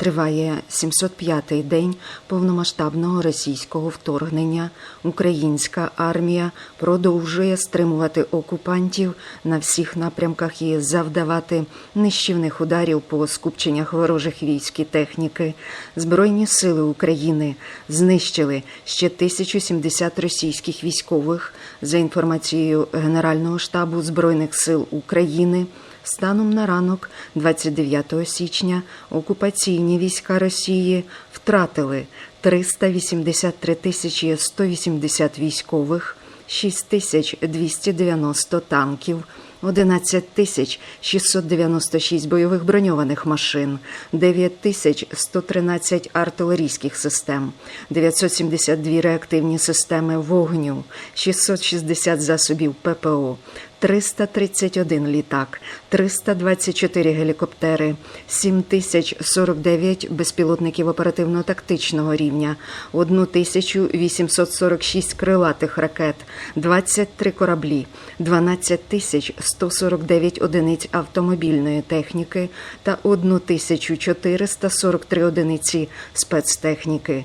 Триває 705-й день повномасштабного російського вторгнення. Українська армія продовжує стримувати окупантів на всіх напрямках і завдавати нищівних ударів по скупченнях ворожих військ і техніки. Збройні сили України знищили ще 1070 російських військових за інформацією Генерального штабу Збройних сил України. Станом на ранок, 29 січня, окупаційні війська Росії втратили 383 тисячі 180 військових, 6 290 танків, 11 тисяч 696 бойових броньованих машин, 9 тисяч 113 артилерійських систем, 972 реактивні системи вогню, 660 засобів ППО, 331 літак, 324 гелікоптери, 7049 безпілотників оперативно-тактичного рівня, 1846 крилатих ракет, 23 кораблі, 12 тисяч 149 одиниць автомобільної техніки та 1443 одиниці спецтехніки.